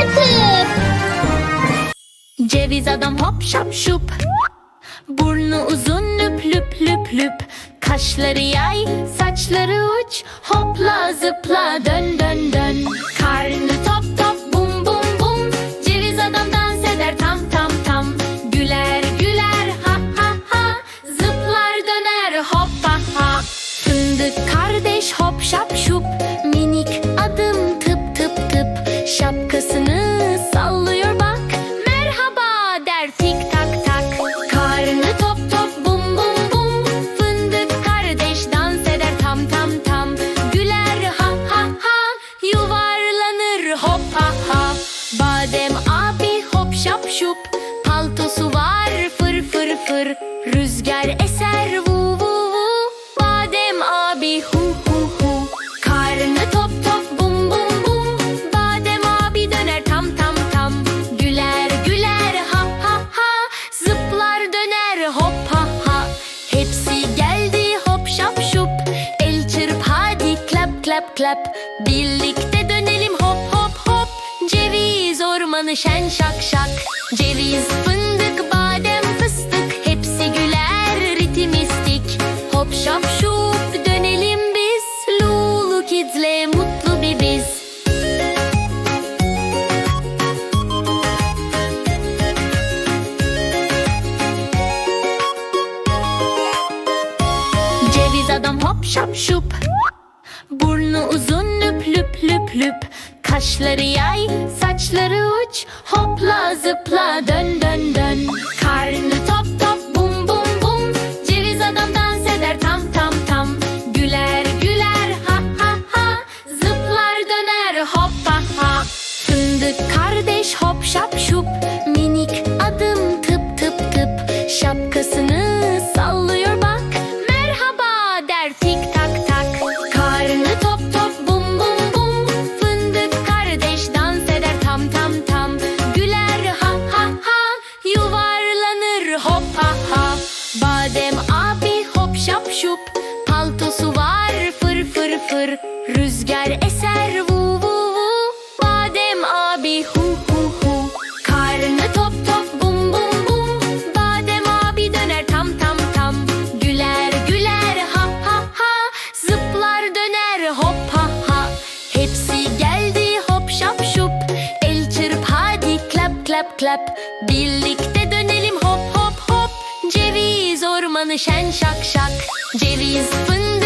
tıp. Ceviz adam hop şap şup. Burnu uzun lüp lüp lüp lüp. Kaşları yay, saçları uç. Hopla zıpla dön dön dön. Karnı top top bum bum bum. Ceviz adam dans eder tam tam tam. Güler güler ha ha ha. Zıplar döner hop ha ha. Fındık kardeş hop şap şup Şapkasını sallıyor bak. Merhaba der tik tak tak. Karnı top top bum bum bum. Fındık kardeş dans eder tam tam tam. Güler ha ha ha Yuvarlanır hop ha ha. Badem abi hop şap şup. Paltosu var fır fır fır. Rüzgar eser vu klap Birlikte dönelim hop hop hop. Ceviz ormanı şen şak şak. Ceviz fındık badem fıstık. Hepsi güler ritmistik Hop şap şup dönelim biz. Lulu Kids'le mutlu bir biz. Ceviz adam hop şap şup Burnu uzun lüp lüp lüp lüp. Kaşları yay, saçları uç. Hopla zıpla dön dön dön. Karnı top top bum bum bum. Ceviz adam dans eder tam tam tam. Güler güler ha ha ha. Zıplar döner hop ha ha. Fındık kardeş hop şap şap şup Paltosu var fır fır fır Rüzgar eser vu vu vu. Badem abi hu hu hu. Karnı top top bum bum bum Badem abi döner tam tam tam. Güler güler ha ha ha. Zıplar döner hop ha ha. Hepsi geldi hop şap şup El çırp hadi klap klap klap Birlikte ormanı şen şak şak Ceviz fındık